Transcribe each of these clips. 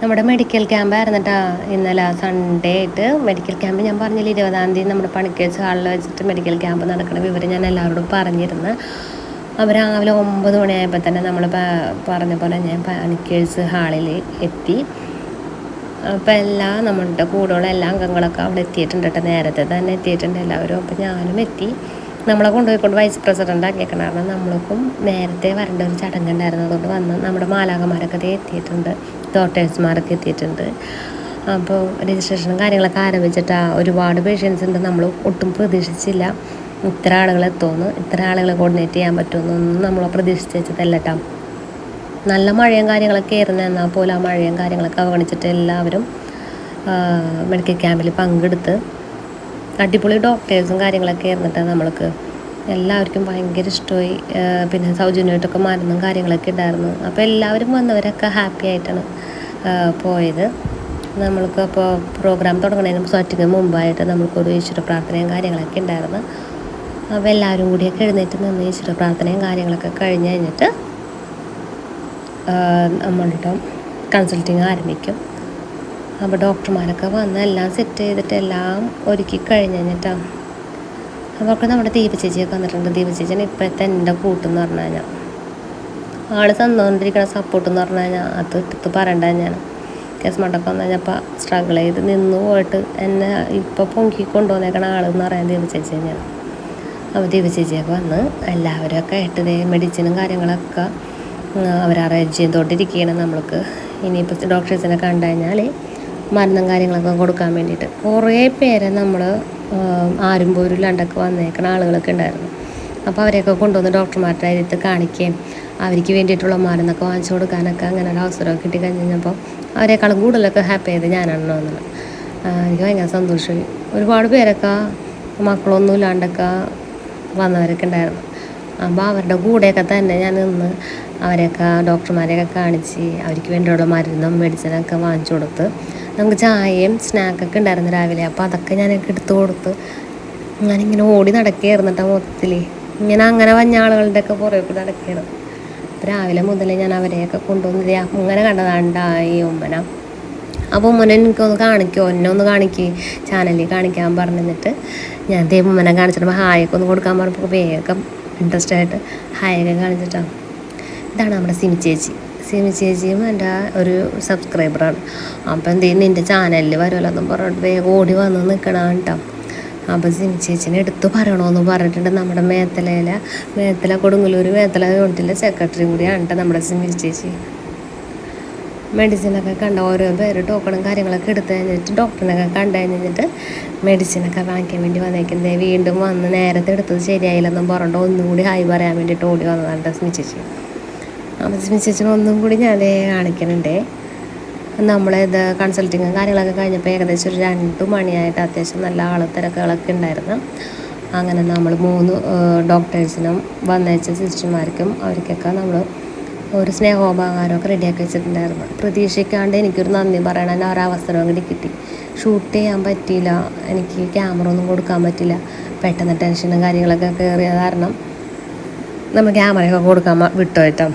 നമ്മുടെ medical camp കേട്ടോ ഇന്നലെ സൺഡേ ആയിട്ട് മെഡിക്കൽ ക്യാമ്പ് ഞാൻ പറഞ്ഞില്ല ഇരുപതാം തീയതി നമ്മുടെ പണിക്കേഴ്സ് ഹാളിൽ വെച്ചിട്ട് മെഡിക്കൽ ക്യാമ്പ് നടക്കുന്ന വിവരം ഞാൻ എല്ലാവരോടും പറഞ്ഞിരുന്നു. അവർ രാവിലെ ഒമ്പത് മണിയായപ്പോൾ തന്നെ നമ്മൾ പറഞ്ഞ പോലെ ഞാൻ പണിക്കേഴ്സ് ഹാളിൽ എത്തി. അപ്പോൾ എല്ലാ നമ്മളുടെ കൂടെയുള്ള എല്ലാ അംഗങ്ങളൊക്കെ അവിടെ എത്തിയിട്ടുണ്ട് കേട്ടോ നേരത്തെ തന്നെ എത്തിയിട്ടുണ്ട് എല്ലാവരും. അപ്പോൾ ഞാനും എത്തി. നമ്മളെ കൊണ്ടുപോയിക്കൊണ്ട് വൈസ് പ്രസിഡന്റ് ആക്കിയേക്കണം കാരണം നമ്മൾക്കും നേരത്തെ വരേണ്ട ഒരു ചടങ്ങുണ്ടായിരുന്നു അതുകൊണ്ട് വന്ന് നമ്മുടെ മാലാകന്മാരൊക്കെ എത്തിയിട്ടുണ്ട്. ഡോക്ടേഴ്സ്മാരൊക്കെ എത്തിയിട്ടുണ്ട്. അപ്പോൾ രജിസ്ട്രേഷനും കാര്യങ്ങളൊക്കെ ആരംഭിച്ചിട്ട് ഒരുപാട് പേഷ്യൻസ് ഉണ്ട്. നമ്മൾ ഒട്ടും പ്രതീക്ഷിച്ചില്ല. ഇത്ര ആളുകൾ എത്തുമെന്ന്. ഇത്ര ആളുകളെ കോർഡിനേറ്റ് ചെയ്യാൻ പറ്റുമെന്നൊന്നും നമ്മൾ പ്രതീക്ഷിച്ച് വെച്ചതല്ല കേട്ടോ നല്ല മഴയും കാര്യങ്ങളൊക്കെ ആയിരുന്നു. എന്നാൽ പോലും ആ മഴയും കാര്യങ്ങളൊക്കെ അവഗണിച്ചിട്ട് എല്ലാവരും മെഡിക്കൽ ക്യാമ്പിൽ പങ്കെടുത്ത് അടിപൊളി ഡോക്ടേഴ്സും കാര്യങ്ങളൊക്കെ ആയിരുന്നിട്ടാണ് നമ്മൾക്ക്. എല്ലാവർക്കും ഭയങ്കര ഇഷ്ടമായി. പിന്നെ സൗജന്യമായിട്ടൊക്കെ മരുന്നും കാര്യങ്ങളൊക്കെ ഉണ്ടായിരുന്നു. അപ്പോൾ എല്ലാവരും വന്നവരൊക്കെ ഹാപ്പി ആയിട്ടാണ് പോയത്. നമ്മൾക്ക് അപ്പോൾ പ്രോഗ്രാം തുടങ്ങുന്നതിന് സ്വറ്റിന് മുമ്പായിട്ട് നമ്മൾക്കൊരു ഈശ്വര പ്രാർത്ഥനയും കാര്യങ്ങളൊക്കെ ഉണ്ടായിരുന്നു. അപ്പോൾ എല്ലാവരും കൂടിയൊക്കെ എഴുന്നേറ്റ് നിന്ന് ഈശ്വര പ്രാർത്ഥനയും കാര്യങ്ങളൊക്കെ കഴിഞ്ഞ് കഴിഞ്ഞിട്ട് നമ്മളുടെ കൺസൾട്ടിങ് ആരംഭിക്കും. അപ്പോൾ ഡോക്ടർമാരൊക്കെ വന്ന് എല്ലാം സെറ്റ് ചെയ്തിട്ട് എല്ലാം ഒരുക്കി കഴിഞ്ഞ് കഴിഞ്ഞിട്ടാണ് അവർക്ക് നമ്മുടെ ദീപ ചേച്ചിയൊക്കെ വന്നിട്ടുണ്ട്. ദീപ ചേച്ചിയാണ് ഇപ്പോഴത്തെ എന്റെ കൂട്ടെന്ന് പറഞ്ഞു കഴിഞ്ഞാൽ. ആൾ തന്നുകൊണ്ടിരിക്കുന്ന സപ്പോർട്ട് എന്ന് പറഞ്ഞു കഴിഞ്ഞാൽ അത് എടുത്ത് പറയണ്ട ഞാൻ കേസ് മണ്ടൊക്കെ വന്നു കഴിഞ്ഞപ്പോൾ സ്ട്രഗിൾ ചെയ്ത് നിന്ന് പോയിട്ട് എന്നെ ഇപ്പോൾ പൊങ്കി കൊണ്ടുവന്നേക്കണ ആളെന്ന് പറയാൻ ദീപ ചേച്ചി തന്നെയാണ്. അപ്പോൾ ദീപ ചേച്ചിയൊക്കെ വന്ന് എല്ലാവരും ഒക്കെ ഇതേ മെഡിസിനും കാര്യങ്ങളൊക്കെ അവർ അറേഞ്ച് ചെയ്തുകൊണ്ടിരിക്കുകയാണ് നമ്മൾക്ക്. ഇനിയിപ്പോൾ ഡോക്ടേഴ്സിനെ കണ്ടു കഴിഞ്ഞാൽ മരുന്നും കാര്യങ്ങളൊക്കെ കൊടുക്കാൻ വേണ്ടിയിട്ട്. കുറേ പേരെ നമ്മൾ ആരും പോരില്ലാണ്ടൊക്കെ വന്നേക്കണ ആളുകളൊക്കെ ഉണ്ടായിരുന്നു. അപ്പോൾ അവരെയൊക്കെ കൊണ്ടുവന്ന് ഡോക്ടർമാരുടെ അടുത്ത് കാണിക്കുകയും അവർക്ക് വേണ്ടിയിട്ടുള്ള മരുന്നൊക്കെ വാങ്ങിച്ചു കൊടുക്കാനൊക്കെ അങ്ങനെ ഒരു അവസരമൊക്കെ കിട്ടി കഴിഞ്ഞപ്പോൾ അവരെക്കാളും കൂടുതലൊക്കെ ഹാപ്പി ആയത് ഞാനാണല്ലോ തോന്നുന്നത് എനിക്ക് ഭയങ്കര സന്തോഷമായി. ഒരുപാട് പേരൊക്കെ മക്കളൊന്നും ഇല്ലാണ്ടൊക്കെ വന്നവരൊക്കെ ഉണ്ടായിരുന്നു. അപ്പോൾ അവരുടെ കൂടെയൊക്കെ തന്നെ ഞാൻ നിന്ന് അവരെയൊക്കെ ഡോക്ടർമാരെയൊക്കെ കാണിച്ച് അവർക്ക് വേണ്ടിയുള്ള മരുന്നും മെഡിസിനൊക്കെ വാങ്ങിച്ചു കൊടുത്ത് നമുക്ക് ചായയും സ്നാക്കൊക്കെ ഉണ്ടായിരുന്നു രാവിലെ. അപ്പോൾ അതൊക്കെ ഞാൻ എടുത്തു കൊടുത്ത് ഞാനിങ്ങനെ ഓടി നടക്കുകയായിരുന്നു മൊത്തത്തിൽ ഇങ്ങനെ അങ്ങനെ വഞ്ഞ ആളുകളുടെയൊക്കെ പുറകെ കൂടെ നടക്കുകയാണ്. രാവിലെ മുതൽ ഞാൻ അവരെയൊക്കെ കൊണ്ടുവന്നില്ല? അങ്ങനെ കണ്ടതാണ്ടായി ഉമ്മന. അപ്പോൾ ഉമ്മനെ എനിക്കൊന്ന് കാണിക്കുമോ എന്നെ ഒന്ന് കാണിക്കുക ചാനലിൽ കാണിക്കാൻ പറഞ്ഞിട്ട് ഞാൻ ദേ ഉമ്മനെ കാണിച്ചിട്ട് ഹായൊക്കെ ഒന്ന് കൊടുക്കാൻ പറഞ്ഞപ്പോൾ വേഗം ഇൻട്രസ്റ്റ് ആയിട്ട് ഹായൊക്കെ കാണിച്ചിട്ടാണ് ഇതാണ് നമ്മുടെ സിമി ചേച്ചി. സിമി ചേച്ചിയും എന്റെ ഒരു സബ്സ്ക്രൈബറാണ്. അപ്പോൾ എന്ത് ചെയ്യും നിന്റെ ചാനലിൽ വരുമല്ലോ എന്നും പറഞ്ഞിട്ട് വേഗം ഓടി വന്ന് നിൽക്കണം കേട്ടോ അപ്പോൾ സിമി ചേച്ചിനെ എടുത്ത് പറയണമെന്ന് പറഞ്ഞിട്ടുണ്ട് നമ്മുടെ മേത്തലയിലെ മേത്തല കൊടുങ്ങല്ലൂർ മേത്തല യൂണിറ്റിലെ സെക്രട്ടറി കൂടിയാണ് കേട്ടോ നമ്മുടെ സിമി ചേച്ചി. മെഡിസിനൊക്കെ കണ്ട ഓരോ പേര് ടോക്കണും കാര്യങ്ങളൊക്കെ എടുത്തു കഴിഞ്ഞിട്ട് ഡോക്ടറിനൊക്കെ കണ്ടു കഴിഞ്ഞിട്ട് മെഡിസിനൊക്കെ വാങ്ങിക്കാൻ വേണ്ടി വന്നേക്കുന്നത് വീണ്ടും വന്ന് നേരത്തെ എടുത്തത് ശരിയായില്ലെന്നും പറഞ്ഞിട്ട് ഒന്നുകൂടി ഹായ് പറയാൻ വേണ്ടിയിട്ട് ഓടി വന്നതാണ് സ്മി സ്മി ചേച്ചിനെ ഒന്നും കൂടി ഞാൻ കാണിക്കുന്നുണ്ടേ നമ്മളിത് കൺസൾട്ടിങ്ങും കാര്യങ്ങളൊക്കെ കഴിഞ്ഞപ്പോൾ ഏകദേശം ഒരു രണ്ട് മണിയായിട്ട് അത്യാവശ്യം നല്ല ആളത്തിരക്കുകളൊക്കെ ഉണ്ടായിരുന്നു. അങ്ങനെ നമ്മൾ മൂന്ന് ഡോക്ടേഴ്സിനും വന്നയച്ച സിസ്റ്റർമാർക്കും അവർക്കൊക്കെ നമ്മൾ ഒരു സ്നേഹോപകാരമൊക്കെ റെഡിയാക്കി വെച്ചിട്ടുണ്ടായിരുന്നു. പ്രതീക്ഷിക്കാണ്ട് എനിക്കൊരു നന്ദി പറയണ ഒരവസരം കൂടി കിട്ടി. ഷൂട്ട് ചെയ്യാൻ പറ്റിയില്ല. എനിക്ക് ക്യാമറ ഒന്നും കൊടുക്കാൻ പറ്റില്ല പെട്ടെന്ന് ടെൻഷനും കാര്യങ്ങളൊക്കെ കയറിയ കാരണം നമ്മൾ ക്യാമറയൊക്കെ കൊടുക്കാൻ വിട്ടുപോയിട്ടോ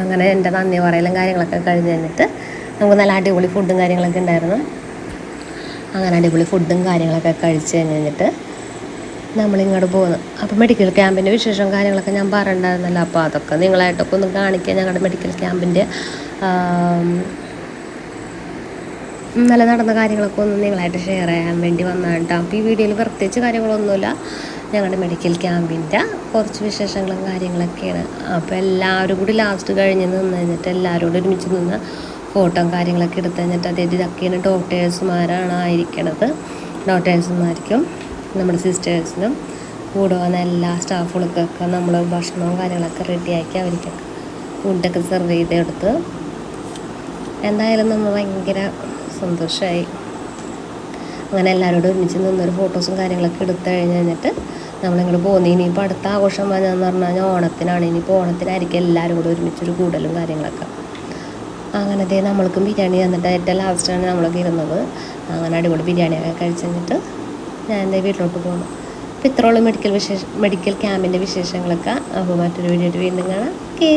അങ്ങനെ എന്റെ നന്ദി പറയലും കാര്യങ്ങളൊക്കെ കഴിഞ്ഞ് കഴിഞ്ഞിട്ട് നമുക്ക് നല്ല അടിപൊളി ഫുഡും കാര്യങ്ങളൊക്കെ ഉണ്ടായിരുന്നു. അങ്ങനെ അടിപൊളി ഫുഡും കാര്യങ്ങളൊക്കെ കഴിച്ച് കഴിഞ്ഞിട്ട് നമ്മളിങ്ങോട്ട് പോകുന്നു അപ്പോൾ മെഡിക്കൽ ക്യാമ്പിന്റെ വിശേഷം കാര്യങ്ങളൊക്കെ ഞാൻ പറഞ്ഞിട്ടുണ്ടായിരുന്നല്ലോ. അപ്പോൾ അതൊക്കെ നിങ്ങളായിട്ടൊക്കെ ഒന്ന് കാണിക്കുക ഞങ്ങളുടെ മെഡിക്കൽ ക്യാമ്പിന്റെ നല്ല നടന്ന കാര്യങ്ങളൊക്കെ ഒന്ന് നിങ്ങളായിട്ട് ഷെയർ ചെയ്യാൻ വേണ്ടി വന്നതാണ് കേട്ടോ അപ്പോൾ ഈ വീഡിയോയിൽ പ്രത്യേകിച്ച് കാര്യങ്ങളൊന്നുമില്ല. ഞങ്ങളുടെ മെഡിക്കൽ ക്യാമ്പിന്റെ കുറച്ച് വിശേഷങ്ങളും കാര്യങ്ങളൊക്കെയാണ്. അപ്പോൾ എല്ലാവരും കൂടി ലാസ്റ്റ് കഴിഞ്ഞ് നിന്ന് കഴിഞ്ഞിട്ട് എല്ലാവരോടും ഒരുമിച്ച് നിന്ന് ഫോട്ടോയും കാര്യങ്ങളൊക്കെ എടുത്ത് കഴിഞ്ഞിട്ട് അതായത് ഇതൊക്കെയാണ് ഡോക്ടേഴ്സുമാരാണ് ആയിരിക്കണത്. ഡോക്ടേഴ്സുമാർക്കും നമ്മുടെ സിസ്റ്റേഴ്സിനും കൂടെ വന്ന എല്ലാ സ്റ്റാഫുകൾക്കൊക്കെ നമ്മൾ ഭക്ഷണവും കാര്യങ്ങളൊക്കെ റെഡിയാക്കി അവർക്കൊക്കെ ഫുഡൊക്കെ സെർവ് ചെയ്തെടുത്ത്. എന്തായാലും നമ്മൾ ഭയങ്കര സന്തോഷമായി അങ്ങനെ എല്ലാവരോടും ഒരുമിച്ച് നിന്നൊരു ഫോട്ടോസും കാര്യങ്ങളൊക്കെ എടുത്തു കഴിഞ്ഞ് കഴിഞ്ഞിട്ട് നമ്മളിങ്ങോട്ട് പോകുന്നത് ഇനിയിപ്പോൾ അടുത്ത ആഘോഷം വന്നതെന്ന് പറഞ്ഞു കഴിഞ്ഞാൽ ഓണത്തിനാണ്. ഇനിയിപ്പോൾ ഓണത്തിനായിരിക്കും എല്ലാവരും കൂടെ ഒരുമിച്ചൊരു കൂടലും കാര്യങ്ങളൊക്കെ. അങ്ങനെ ദേ നമ്മൾക്കും ബിരിയാണി തന്നിട്ട് ഏറ്റവും ലാസ്റ്റാണ് നമ്മളൊക്കെ ഇരുന്നത്. അങ്ങനെ അടിപൊളി ബിരിയാണിയൊക്കെ കഴിച്ച് കഴിഞ്ഞിട്ട് ഞാൻ എന്റെ വീട്ടിലോട്ട് പോകുന്നു അപ്പോൾ ഇത്രയുള്ള മെഡിക്കൽ വിശേഷ മെഡിക്കൽ ക്യാമ്പിന്റെ വിശേഷങ്ങളൊക്കെ. അപ്പോൾ മറ്റൊരു വീഡിയോ വീണ്ടും കാണാം. ഓക്കേ